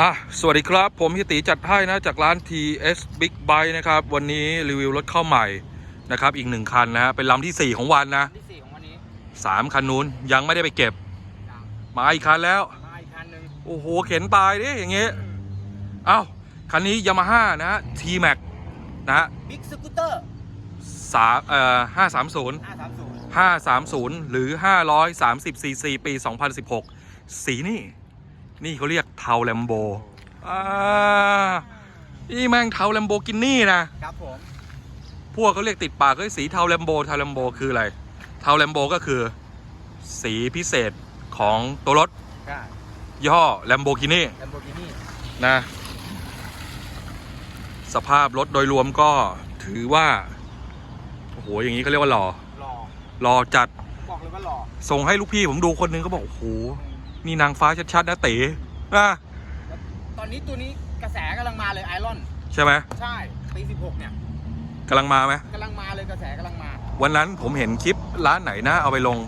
อะสวัสดีครับผมฮิติจัดให้นะจากร้าน TS Big Bike นะครับ วันนี้รีวิวรถเข้าใหม่นะครับ อีกหนึ่งคันนะฮะเป็นลำที่ 4 ของวันนะที่สี่ของวันนี้3คันนู้นยังไม่ได้ไปเก็บ ยังมาอีกคันแล้ว มาอีกคันหนึ่งโอ้โห เข็นตายดิอย่างเงี้ยเอ้าคันนี้ยามาฮ่านะ T Max นะฮะบิ๊กสกูตเตอร์สามเอ่อห้าสามศูนย์ห้าสามศูนย์530 หรือ 530 cc ปี 2016 สีนี่ นี่เขาเรียกเทาแลมโบอ่านี่แม่งเทาแลมโบกินนี่นะครับผม พวกเขาเรียกติดปากเฮ้ยสีเทาแลมโบเทาแลมโบคืออะไร เทาแลมโบก็คือ สีพิเศษของตัวรถใช่ยี่ห้อแลมโบกินี่แลมโบกินี่นะ สภาพรถโดยรวมก็ถือว่า โอ้โห อย่างนี้เขาเรียกว่าหล่อหล่อหล่อจัด บอกเลยว่าหล่อ ส่งให้ลูกพี่ผมดูคนหนึงก็บอก โอ้โห นี่นางฟ้าชัดๆนะเต๋นะตอนนี้ตัวนี้กระแสกำลังมาเลยไอรอน ใช่ไหมใช่ปี16เนี่ยกำลังมาไหมกำลังมาเลยกระแสกำลังมา วันนั้นผมเห็นคลิปร้านไหนนะเอาไปลง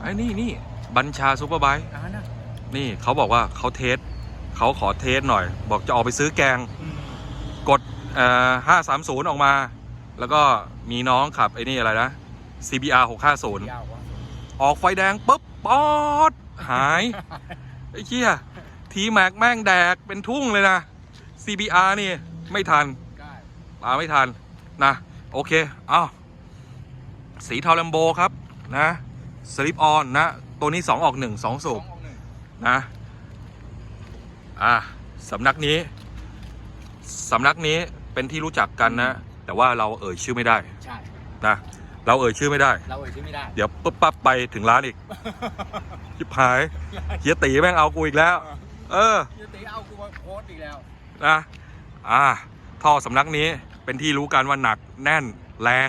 ไอ้นี่นี่บัญชาซูเปอร์ไบค์อ่านะนี่เขาบอกว่าเขาเทสเขาขอเทสหน่อย บอกจะออกไปซื้อแกง กดเอ่อ530ออกมา แล้วก็มีน้องขับไอ้นี่อะไรนะ CBR 650ยาวกว่าออกไฟแดงปุ๊บ ป๊อดหาย ไอ้เชี่ยทีแม็กแม่งแดกเป็นทุ่งเลยนะ CBR นี่ไม่ทันใช่ตามไม่ทันนะ โอเค เอาสีเทาแลมโบครับนะสลิปออนนะ ตัวนี้ 2 ออก 1 2สสูองบออกหนึ่งนะ อะสำนักนี้สำนักนี้เป็นที่รู้จักกันนะ แต่ว่าเราเอ่ยชื่อไม่ได้ ใช่ นะ เราเอ่ยชื่อไม่ได้ เราเอ่ยชื่อไม่ได้ เดี๋ยวปุ๊บปั๊บไปถึงร้านอีกชิบหายเฮียตีแม่งเอากูอีกแล้ว เออยูตีเอากูมาโพสต์อีกแล้วนะอ่าท่อสำนักนี้เป็นที่รู้กันว่าหนักแน่นแรง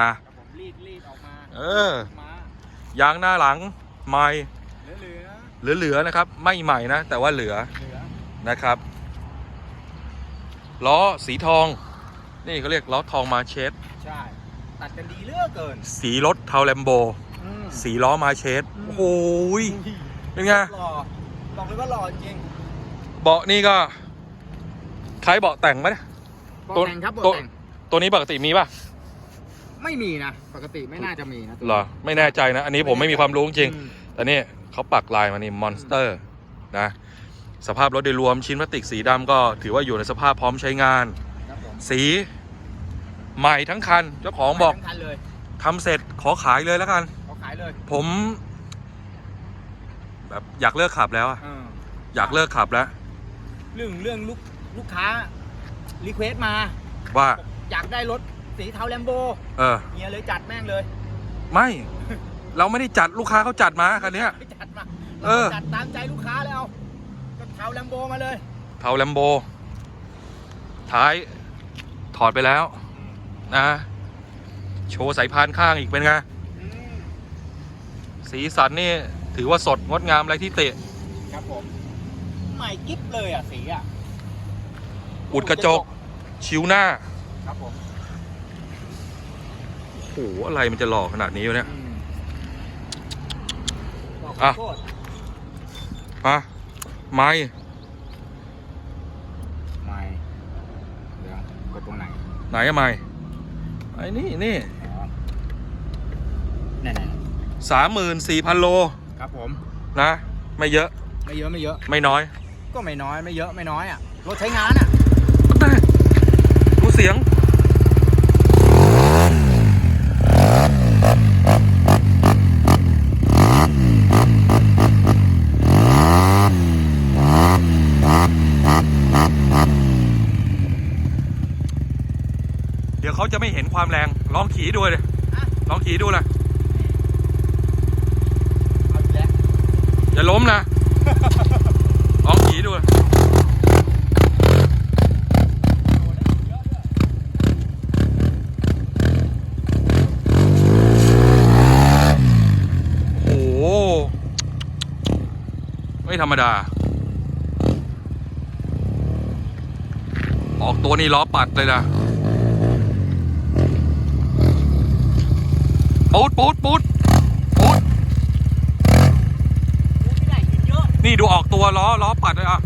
นะครับผมรีดรีดออกมาเออมายางหน้าหลังใหม่เหลือเหลือเหลือๆนะครับ ไม่ใหม่นะ แต่ว่าเหลือเหลือนะครับล้อสีทอง นี่เขาเรียกล้อทองมาเชสใช่ ตัดกันดีเหลือกเกิน สีรถเทาแลมโบ อืม สีล้อมาเชสโอ้โหยเป็นไง หล่อบอกเลยว่าหล่อจริงเบาะนี่ก็คล้ายเบาะแต่งไหมเนี่ยบอกตัวแต่งครับบอกตัวแต่งตัวนี้ปกติมีป่ะไม่มีนะ ปกติไม่น่าจะมีนะเหรอ ไม่แน่ใจนะ อันนี้ผมไม่มีความรู้จริงอืมแต่นี่เขาปักลายมานี่มอนสเตอร์นะ สภาพรถโดยรวมชิ้นพลาสติกสีดำก็ถือว่าอยู่ในสภาพพร้อมใช้งาน ครับผมสี ใหม่ทั้งคันเจ้าของบอกทั้งคันเลยทำเสร็จขอขายเลยแล้วกันเขาขายเลยผม แบบอยากเลิกขับแล้วอะเอออยากเลิกขับแล้ว เรื่องเรื่องลูกลูกค้ารีเควสมาว่าอยากได้รถสีเทาแลมโบเออ เฮียเลยจัดแม่งเลยไม่ เราไม่ได้จัดลูกค้าเขาจัดมาคันเนี้ย ไม่จัดมาเออ จัดตามใจลูกค้าเลยเอาก็เทาแลมโบมาเลย เทาแลมโบท้ายถอดไปแล้ว นะ โชว์สายพานข้างอีกเป็นไงอืมสีสันนี่ถือว่าสดงดงามอะไรที่เตะ ครับผม ใหม่กิ๊บเลยอะ สีอะ อุดกระจก ชิวหน้า ครับผม โอ้โห อะไรมันจะหล่อขนาดนี้วะเนี่ยอืมบอกอะโทษฮะไม่ไม่เดี๋ยวกดตรงไหน ไหนอะไม่ไอ้นี่นี่อ๋อไหนไหนสามหมื่นสี่พันโลครับผมนะ ไม่เยอะไม่เยอะไม่เยอะ ไม่น้อย ก็ไม่น้อยไม่เยอะไม่น้อยอะรถใช้งานอะแต่ดูเสียง เดี๋ยวเขาจะไม่เห็นความแรง ลองขี่ดูเลยลองขี่ดูเลยอย่าล้มนะ ลองขี่ดูโอ้โห ไม่ธรรมดา ออกตัวนี้ล้อปัดเลยนะ ปูดปูดปูดปูดไม่ได้ยินเยอะนี่ดูออกตัวล้อล้อปัดเลยอะ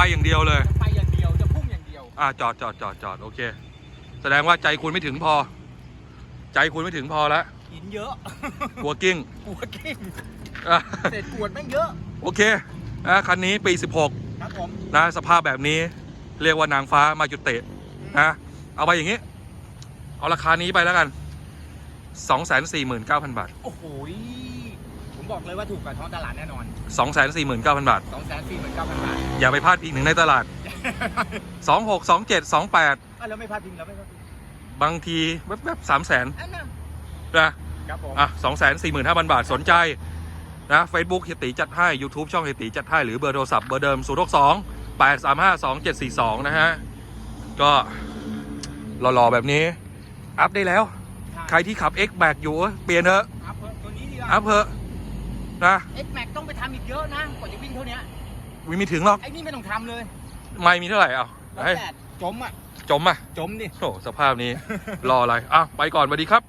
ไปอย่างเดียวเลยจะไปอย่างเดียวจะพุ่งอย่างเดียวอ่าจอดจอดจอดจอดโอเค แสดงว่าใจคุณไม่ถึงพอ ใจคุณไม่ถึงพอแล้วหินเยอะกลัวกิ้งกลัวกิ้งอะเศษกรวดแม่งเยอะโอเคนะคันนี้ปีครับผม16นะสภาพแบบนี้เรียกว่านางฟ้ามาจุดเตะนะเอาไปอย่างนี้ เอาราคานี้ไปแล้วกัน 249,000 บาท โอ้โหยผมบอกเลยว่าถูกกว่าท้องตลาดแน่นอน 249,000 บาท 2 4 9 0 0 0บาทอย่าไปพลาดพิงถึงในตลาด 26 27 28 อะแล้วไม่พลาดพิงแล้วไม่พลาดพิงบางทีแวบๆ3 0 0 0 0นอันนั้นนะ ครับผมอะ2 4 5 0 0 0บาทสนใจ นะ Facebook เฮยติจัดให้ YouTube ช่องเฮยติจัดให้ หรือเบอร์โทรศัพท์เบอร์เดิม 0 6 2 8 3 5 2 7 4 2 นะฮะ ก็หล่อๆ แบบนี้ อัพได้แล้ว ใครที่ขับ X b a c อยู่เอ้ยเปลี่ยนเถอะอัพเถอะตัวนี้ดีกว่าอัพเถอะนะ X Max ต้องไปทำอีกเยอะนะกว่าจะวิ่งเท่าเนี้ยวิไม่ถึงหรอกไอ้นี่ไม่ต้องทำเลยไม่มีเท่าไหร่เอาแล้วให้แต่จมอะจมอะจมดิ โอ้สภาพนี้ รออะไรอะไปก่อนสวัสดีครับ